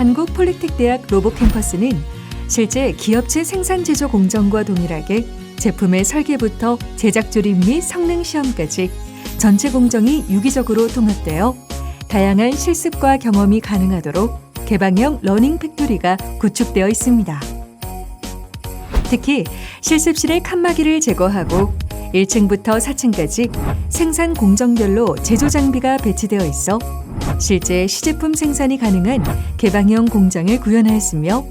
한국 폴리텍 대학 로봇 캠퍼스는 실제 기업체 생산 제조 공정과 동일하게 제품의 설계부터 제작 조립 및 성능 시험까지 전체 공정이 유기적으로 통합되어 다양한 실습과 경험이 가능하도록 개방형 러닝 팩토리가 구축되어 있습니다. 특히 실습실의 칸막이를 제거하고 1층부터 4층까지 생산 공정별로 제조 장비가 배치되어 있어 실제 시제품 생산이 가능한 개방형 공장을 구현하였으며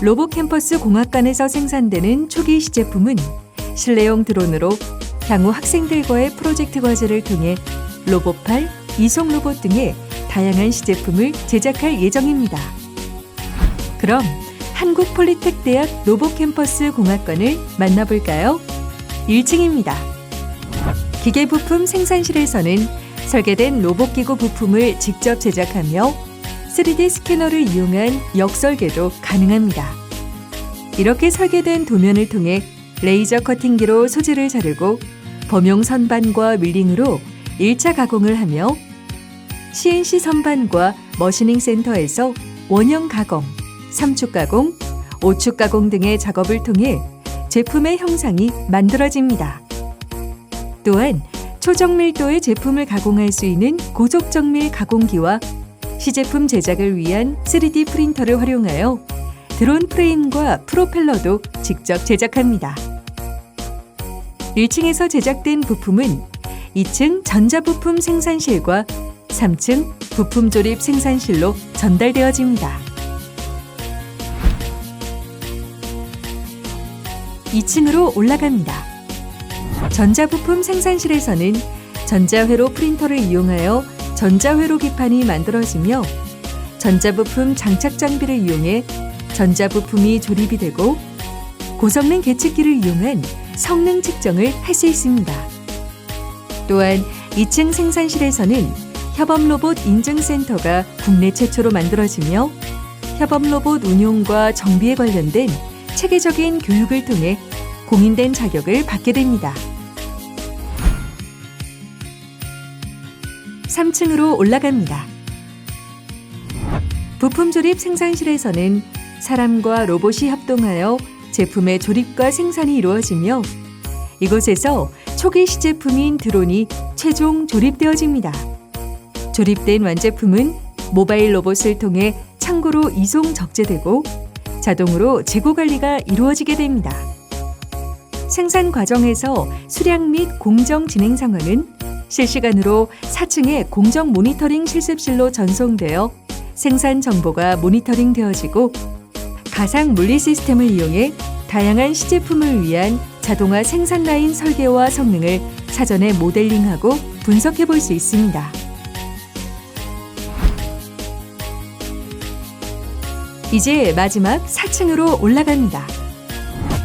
로봇 캠퍼스 공학관에서 생산되는 초기 시제품은 실내용 드론으로 향후 학생들과의 프로젝트 과제를 통해 로봇팔, 이송 로봇 등의 다양한 시제품을 제작할 예정입니다. 그럼 한국 폴리텍 대학 로봇 캠퍼스 공학관을 만나볼까요? 1층입니다. 기계 부품 생산실에서는 설계된 로봇 기구 부품을 직접 제작하며 3D 스캐너를 이용한 역설계도 가능합니다. 이렇게 설계된 도면을 통해 레이저 커팅기로 소재를 자르고 범용 선반과 밀링으로 1차 가공을 하며 CNC 선반과 머시닝 센터에서 원형 가공, 3축 가공, 5축 가공 등의 작업을 통해 제품의 형상이 만들어집니다. 또한 초정밀도의 제품을 가공할 수 있는 고속정밀 가공기와 시제품 제작을 위한 3D 프린터를 활용하여 드론 프레임과 프로펠러도 직접 제작합니다. 1층에서 제작된 부품은 2층 전자부품 생산실과 3층 부품 조립 생산실로 전달되어집니다. 2층으로 올라갑니다. 전자부품 생산실에서는 전자회로 프린터를 이용하여 전자회로 기판이 만들어지며 전자부품 장착 장비를 이용해 전자부품이 조립이 되고 고성능 계측기를 이용한 성능 측정을 할 수 있습니다. 또한 2층 생산실에서는 협업 로봇 인증센터가 국내 최초로 만들어지며 협업 로봇 운용과 정비에 관련된 체계적인 교육을 통해 공인된 자격을 받게 됩니다. 3층으로 올라갑니다. 부품 조립 생산실에서는 사람과 로봇이 협동하여 제품의 조립과 생산이 이루어지며 이곳에서 초기 시제품인 드론이 최종 조립되어집니다. 조립된 완제품은 모바일 로봇을 통해 창고로 이송 적재되고 자동으로 재고 관리가 이루어지게 됩니다. 생산 과정에서 수량 및 공정 진행 상황은 실시간으로 4층의 공정 모니터링 실습실로 전송되어 생산 정보가 모니터링 되어지고 가상 물리 시스템을 이용해 다양한 시제품을 위한 자동화 생산 라인 설계와 성능을 사전에 모델링하고 분석해 볼 수 있습니다. 이제 마지막 4층으로 올라갑니다.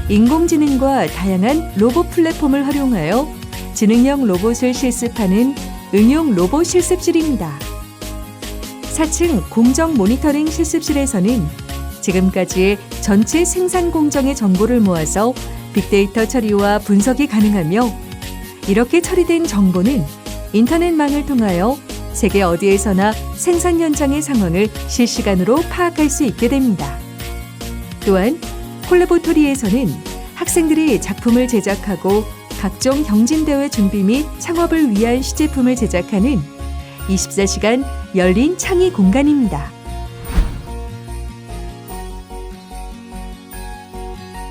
인공지능과 다양한 로봇 플랫폼을 활용하여 지능형 로봇을 실습하는 응용 로봇 실습실입니다. 4층 공정 모니터링 실습실에서는 지금까지의 전체 생산 공정의 정보를 모아서 빅데이터 처리와 분석이 가능하며 이렇게 처리된 정보는 인터넷망을 통하여 세계 어디에서나 생산 현장의 상황을 실시간으로 파악할 수 있게 됩니다. 또한 콜레보토리에서는 학생들이 작품을 제작하고 각종 경진대회 준비 및 창업을 위한 시제품을 제작하는 24시간 열린 창의 공간입니다.